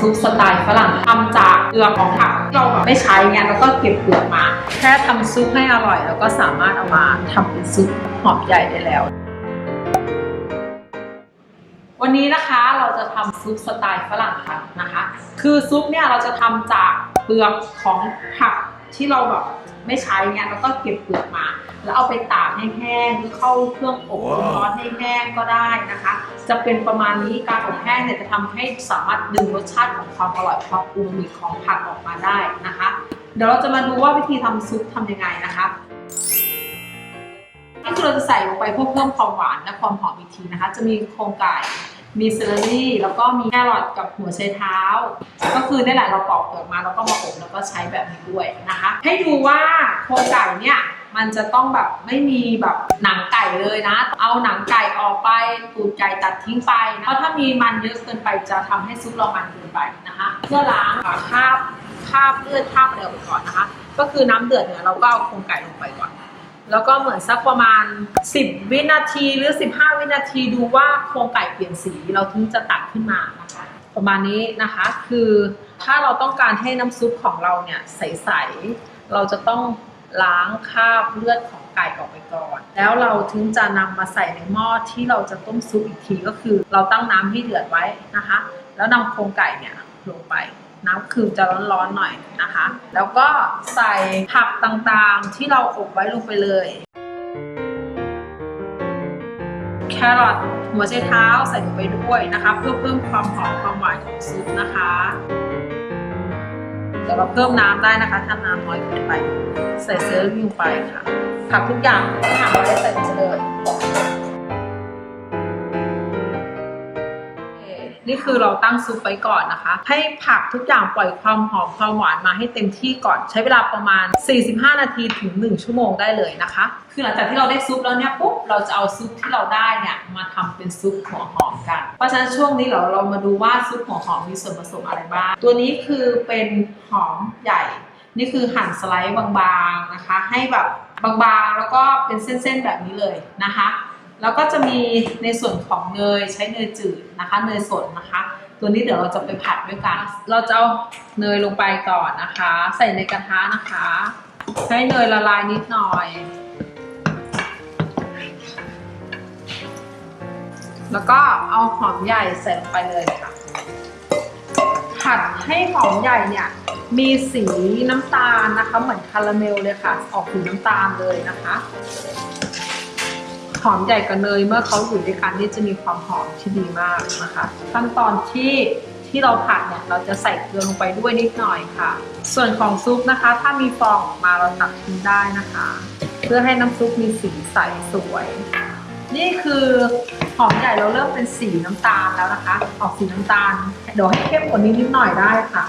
ซุปสไตล์ฝรั่งทำจากเปลือกของผักที่เราแบบไม่ใช้เงี้ยแล้วก็เก็บเปลือกมา แค่ทำซุปให้อร่อย แล้วก็สามารถเอามาทำเป็นซุปหอมใหญ่ได้แล้ว วันนี้นะคะเราจะทำซุปสไตล์ฝรั่งกันนะคะ คือซุปเนี่ยเราจะทำจากเปลือกของผักที่เราแบบไม่ใช้เนี่ยแล้วก็เก็บเปลือกมา แล้วเอาไปตากให้แห้งหรือเข้าเครื่องอบลมร้อนให้แห้งก็ได้นะคะ จะเป็นประมาณนี้การอบแห้งเนี่ยจะทำให้สามารถดึงรสชาติของความอร่อยความอูมามิของผักออกมาได้นะคะ เดี๋ยวเราจะมาดูว่าวิธีทำซุปทำยังไงนะคะนี่คือเราจะใส่ลงไปเพื่อเพิ่มความหวานและความหอมอีกทีนะคะ จะมีโครงไก่มีเซเลอรี่ แล้วก็มีแครอทกับหัวไชเท้า ก็คือนี่แหละเราปอกเปลือกมาแล้วก็มาอบแล้วก็ใช้แบบนี้ด้วยนะคะ ให้ดูว่าโครงไก่เนี่ย มันจะต้องแบบไม่มีแบบหนังไก่เลยนะ เอาหนังไก่ออกไปตูดไก่ตัดทิ้งไปนะเพราะถ้ามีมันเยอะเกินไปจะทำให้ซุปเรามันเกินไปนะคะเพื่อล้างคราบคราบเลือดคราบอะไรออกไปก่อนนะคะ ก็คือน้ำเดือดเนี่ยเราก็เอาโครงไก่ลงไปก่อนแล้วก็เหมือนสักประมาณ 10 วินาทีหรือ 15 วินาทีดูว่าโครงไก่เปลี่ยนสีเราถึงจะตักขึ้นมานะคะประมาณนี้นะคะคือถ้าเราต้องการให้น้ำซุปของเราเนี่ยใสๆเราจะต้อง ล้างคราบเลือดของไก่ออกไปก่อน แล้วเราถึงจะนำมาใส่ในหม้อที่เราจะต้มซุปอีกทีก็คือ เราตั้งน้ำให้เดือดไว้นะคะ แล้วนำโครงไก่เนี่ยลงไปน้ำคือจะร้อนๆหน่อยนะคะ แล้วก็ใส่ผักต่างๆที่เราอบไว้ลงไปเลย แครอทหัวไชเท้าใส่ลงไปด้วยนะคะ เพื่อเพิ่มความหอมความหวานของซุปนะคะ เดี๋ยวเราเพิ่มน้ำได้นะคะ ถ้าน้ำน้อยเกินไป ใส่เซอร์ลงไปค่ะผักทุกอย่างที่หั่นไว้ใส่ไปเลย นี่คือเราตั้งซุปไว้ก่อนนะคะ ให้ผักทุกอย่างปล่อยความหอมความหวานมาให้เต็มที่ก่อน ใช้เวลาประมาณ 45 นาทีถึง 1 ชั่วโมงได้เลยนะคะ คือหลังจากที่เราได้ซุปแล้วเนี่ยปุ๊บเราจะเอาซุปที่เราได้เนี่ยมาทำเป็นซุปหัวหอมกัน เพราะฉะนั้นช่วงนี้เราเรามาดูว่าซุปหัวหอมมีส่วนผสมอะไรบ้าง ตัวนี้คือเป็นหอมใหญ่ นี่คือหั่นสไลด์บางๆนะคะ ให้แบบบางๆ แล้วก็เป็นเส้นๆแบบนี้เลยนะคะ แล้วก็จะมีในส่วนของเนยใช้เนยจืดนะคะ เนยสดนะคะ ตัวนี้เดี๋ยวเราจะไปผัดด้วยกัน เราจะเอาเนยลงไปก่อนนะคะ ใส่ในกระทะนะคะ ให้เนยละลายนิดหน่อย แล้วก็เอาหอมใหญ่ใส่ลงไปเลยค่ะ ผัดให้หอมใหญ่เนี่ยมีสีน้ำตาลนะคะ เหมือนคาราเมลเลยค่ะ ออกสีน้ำตาลเลยนะคะ หอมใหญ่กับเนยเมื่อเขาอยู่ด้วยกันนี่จะมีความหอมที่ดีมากนะคะ ขั้นตอนที่ที่เราผัดเนี่ยเราจะใส่เกลือลงไปด้วยนิดหน่อยค่ะ ส่วนของซุปนะคะ ถ้ามีฟองออกมาเราตักทิ้งได้นะคะ เพื่อให้น้ำซุปมีสีใสสวย นี่คือหอมใหญ่เราเริ่มเป็นสีน้ำตาลแล้วนะคะ ออกสีน้ำตาลเดี๋ยวให้เข้มกว่านี้นิดหน่อยได้ค่ะ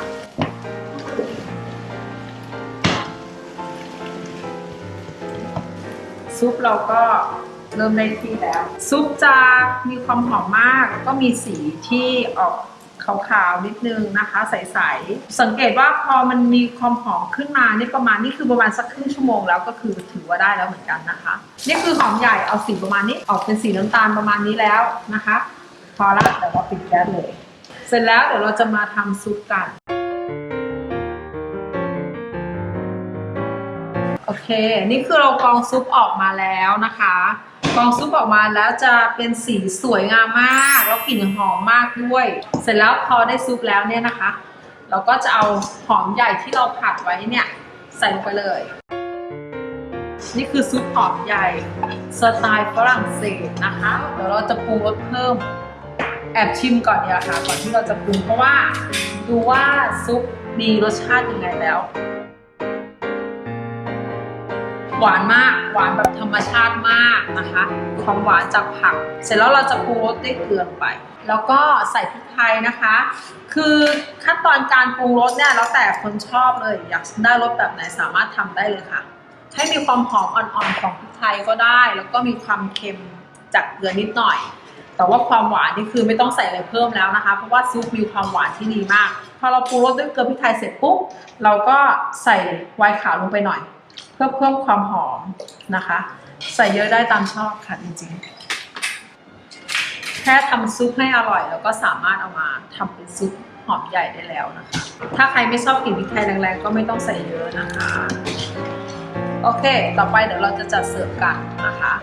ซุปเราก็ เริ่มได้ที่แล้ว ซุปจะมีความหอมมากแล้วก็มีสีที่ออกขาวๆนิดนึงนะคะ ใสๆสังเกตว่าพอมันมีความหอมขึ้นมานี่ประมาณนี่คือประมาณสักครึ่งชั่วโมงแล้วก็คือถือว่าได้แล้วเหมือนกันนะคะ นี่คือหอมใหญ่เอาสีประมาณนี้ออกเป็นสีน้ำตาลประมาณนี้แล้วนะคะ พอละเดี๋ยวเราปิดแก๊สเลย เสร็จแล้วเดี๋ยวเราจะมาทำซุปกันโอเค นี่คือเรากรองซุปออกมาแล้วนะคะ องซุปออกมาแล้วจะเป็นสีสวยงามมาก แล้วกลิ่นหอมมากด้วย เสร็จแล้วพอได้ซุปแล้วเนี่ยนะคะ เราก็จะเอาหอมใหญ่ที่เราผัดไว้เนี่ยใส่ลงไปเลย นี่คือซุปหอมใหญ่สไตล์ฝรั่งเศสนะคะ เดี๋ยวเราจะปรุงรสเพิ่มแอบชิมก่อนเนี่ยค่ะก่อนที่เราจะปรุงเพราะว่าดูว่าซุปมีรสชาติยังไงแล้ว หวานมาก หวานแบบธรรมชาติมากนะคะความหวานจากผัก เสร็จแล้วเราจะปรุงรสด้วยเกลือไป แล้วก็ใส่พริกไทยนะคะ คือขั้นตอนการปรุงรสเนี่ยแล้วแต่คนชอบเลย อยากได้รสแบบไหนสามารถทำได้เลยค่ะ ให้มีความหอมอ่อนๆของพริกไทยก็ได้ แล้วก็มีความเค็มจากเกลือนิดหน่อย แต่ว่าความหวานนี่คือไม่ต้องใส่อะไรเพิ่มแล้วนะคะ เพราะว่าซุปมีความหวานที่ดีมาก พอเราปรุงรสด้วยเกลือพริกไทยเสร็จปุ๊บเราก็ใส่ไวน์ขาวลงไปหน่อย พื่อเพิ่มความหอมนะคะ ใส่เยอะได้ตามชอบค่ะจริงๆ แค่ทำซุปให้อร่อยแล้วก็สามารถเอามาทำเป็นซุปหอมใหญ่ได้แล้วนะคะ ถ้าใครไม่ชอบกลิ่นพริกไทยแรงๆก็ไม่ต้องใส่เยอะนะคะ โอเค ต่อไปเดี๋ยวเราจะจัดเสิร์ฟกันนะคะ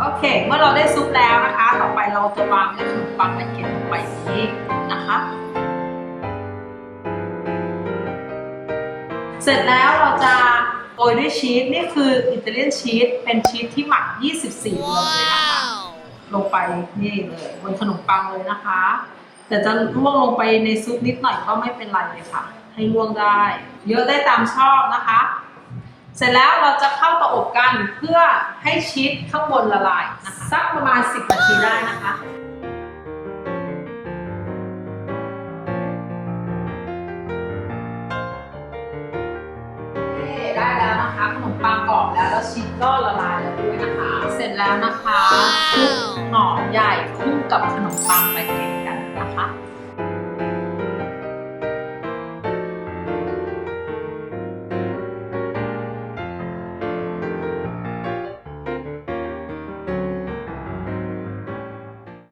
โอเค เมื่อเราได้ซุปแล้วนะคะ ต่อไปเราจะวางขนมปังและเกล็ดลงไปนี้ เสร็จแล้วเราจะโรยด้วยชีสนี่คืออิตาเลียนชีสเป็นชีสที่หมัก 24วันเลยนะคะลงไปนี่เลยบนขนมปังเลยนะคะ แต่จะร่วงลงไปในซุปนิดหน่อยก็ไม่เป็นไรเลยค่ะ ให้ร่วงได้ เยอะได้ตามชอบนะคะ เสร็จแล้วเราจะเข้าเตาอบกันเพื่อให้ชีสข้างบนละลายนะคะสักประมาณ 10นาทีได้นะคะ ล้วแล้วชีสก็ละลายแล้วด้วยนะคะ เสร็จแล้วนะคะคลุกหอมใหญ่คู่กับขนมปังไปเกงกันนะคะ